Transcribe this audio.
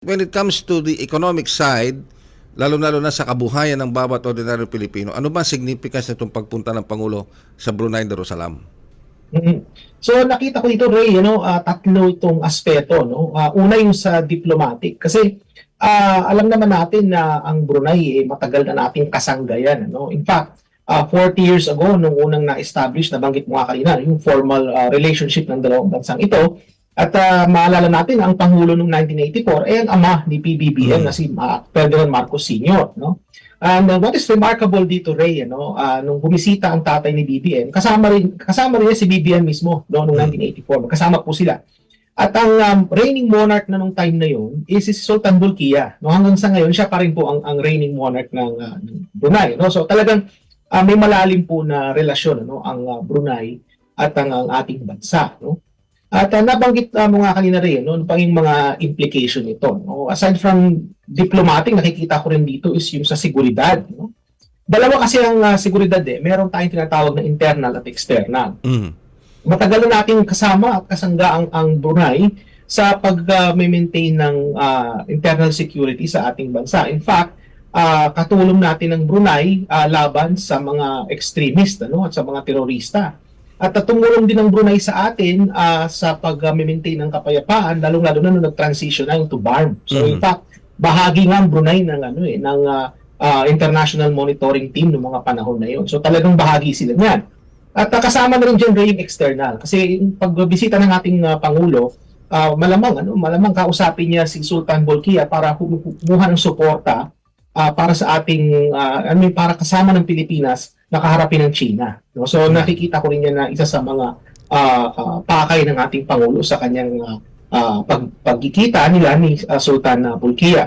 when it comes to the economic side, lalo-lalo na sa kabuhayan ng bawat ordinaryong Pilipino, ano ba significance nitong pagpunta ng Pangulo sa Brunei Darussalam? Mhm. So nakita ko dito Ray, you know, ah, tatlo itong aspeto, no. Ah, una yung sa diplomatic kasi ah, alam naman natin na ang Brunei eh, matagal na nating kasanggayan, no. In fact, ah, 40 years ago nung unang na-establish nabanggit mo nga kanina, yung formal ah, relationship ng dalawang bansang ito. At ah, maalala natin ang pangulo noong 1984 ay ang ama ni PBBM Mm. na si ah, Ferdinand Marcos Sr. no. And uh, what is remarkable dito, Ray, ano, ah, nung bumisita ang tatay ni BBM, kasama rin kasama rin si BBM mismo no, noong 1984. Kasama po sila. At ang um, reigning monarch na nung time na yun is si Sultan Bulkiah. No, hanggang sa ngayon, siya pa rin po ang, ang reigning monarch ng, ng Brunei. No? So talagang ah, may malalim po na relasyon ano, ang ah, Brunei at ang, ang ating bansa. No? At uh, nabanggit uh, mo nga kanina rin, no, pang yung mga implication nito. No? Aside from diplomatic, nakikita ko rin dito is yung sa seguridad. No? Dalawa kasi ang uh, seguridad eh. Meron tayong tinatawag na internal at external. Mm. Matagal na nating kasama at kasangga ang, ang Brunei sa pag-maintain ng uh, internal security sa ating bansa. In fact, uh, katulong natin ng Brunei uh, laban sa mga extremist ano, at sa mga terorista. At tumulong din ng Brunei sa atin uh, sa pag-maintain ng kapayapaan, lalong-lalo na nung nag-transition na into BARM. So in Mhm. fact, bahagi nga ang Brunei ng ano eh ng uh, uh, international monitoring team ng mga panahon na yon. So talagang bahagi sila niyan. At uh, kasama na rin dyan yung external. Kasi yung pagbisita ng ating uh, Pangulo, uh, malamang, ano, malamang kausapin niya si Sultan Bolkiah para kumuha ng suporta uh, para sa ating, uh, I mean, para kasama ng Pilipinas na kaharapin ng China. No? So nakikita ko rin yan na isa sa mga uh, uh, pakay ng ating Pangulo sa kanyang uh, uh, pag, pagkikita nila ni uh, Sultan uh, Bolkiah.